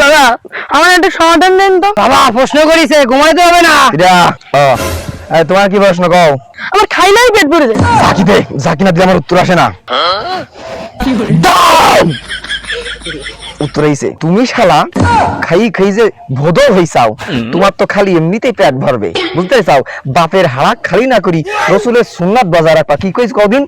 বাবা আমার একটা সমাধান দেন তো। বাবা প্রশ্ন করিছে ঘুমাইতে হবে না। তোমার কি প্রশ্ন কও? আমার খাই নাই পেট ভরে যায়। জাকি দে জাকি না দিলে আমার উত্তর আসে না। দাও! উত্তর হইছে তুমি শালা খাই খাই যে ভোদর হইছাও তোমার তো খালি এমনিতেই পেট ভরবে বুঝতে চাও? বাপের হাড়া খালি না করি রসুলের সুন্নাত বাজার রাখবা। কি কইস কদিন?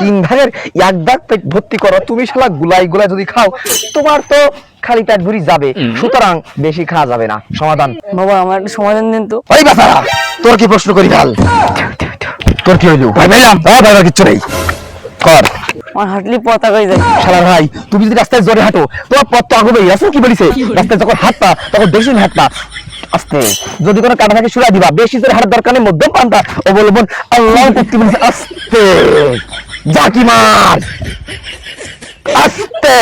তিন ভাগের এক দাগ পেট ভর্তি করো তুমি শালা গুলাই গুলাই যদি খাও তোমার তো খালি পেট ভরি যাবে। সুতরাং বেশি খাওয়া যাবে না। সমাধান। বাবা আমার একটা সমাধান দেন তো। ওই বাসারা তোর কি প্রশ্ন করি কাল? তোর কি হইল? ভাই ভাইলাম হ্যাঁ ভাই কিছু নেই। আমার হাঁটলি যায়। শালা ভাই তুমি যদি রাস্তায় জোরে হাঁটো তোমার পথ তো আগবে রাসূল কি বলিছে? রাস্তায় যখন তখন বেশি আস্তে। যদি কোনো কাটা থাকে শুরা দিবা বেশি জোরে হাঁটার দরকার নেই মধ্যম পান্তা অবলম্বন আল্লাহ করতে বলছে? আস্তে। জাকি মার। আস্তে।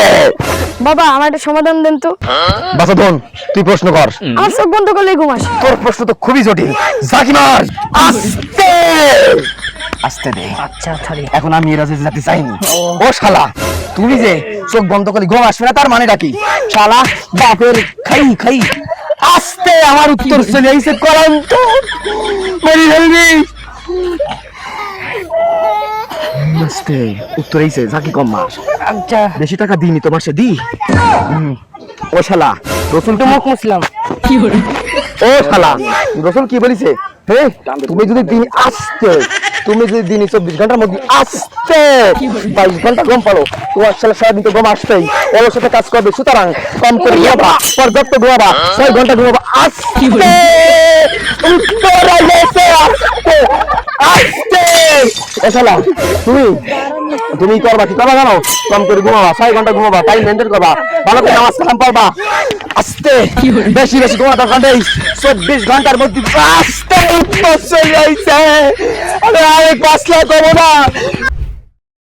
বাবা আমার একটা সমাধান দেন তো। বাসাধন তুই প্রশ্ন কর। আমার চোখ বন্ধ করলেই ঘুম আসে। তোর প্রশ্ন তো খুবই জটিল। জাকি মার। আস্তে। আস্তে দে। আচ্ছা ছাড়ি এখন আমি এরা যে যেতে চাইনি। ও। শালা তুমি যে চোখ বন্ধ করে ঘুম আসবে না তার মানেটা কি? শালা বাপের খাই খাই। আস্তে আমার উত্তর চলে আইছে করান তো। মেরি ফেলবি। আস্তে উত্তর আইছে জাকি কম মার। আচ্ছা। বেশি টাকা দিইনি তোমার সে দি। ও শালা রসুন তো মুখ মুছলাম ও শালা রসুন কি বলিছে? হে তুমি যদি দিন আসতে তুমি যদি দিন চব্বিশ ঘণ্টার মধ্যে আসতে বাইশ ঘণ্টা গম পালো, তোমার শালা সারাদিন তো গম আসতেই, ওর সাথে কাজ করবে, সুতরাং কম করে ঘুমাবা, পর্যাপ্ত ঘুমাবা, ছয় ঘণ্টা ঘুমাবা, আসতে। তুমি তুমি করবা কি করবা জানো? কম করে ঘুমাবা, ছয় ঘণ্টা ঘুমাবা টাইম মেনটেন করবা, ভালো করে নামাজ কালাম পড়বা, আস্তে। বেশি বেশি ঘুমা চব্বিশ ঘণ্টার মধ্যে আস্তে। পাঁচ লাখ হব না।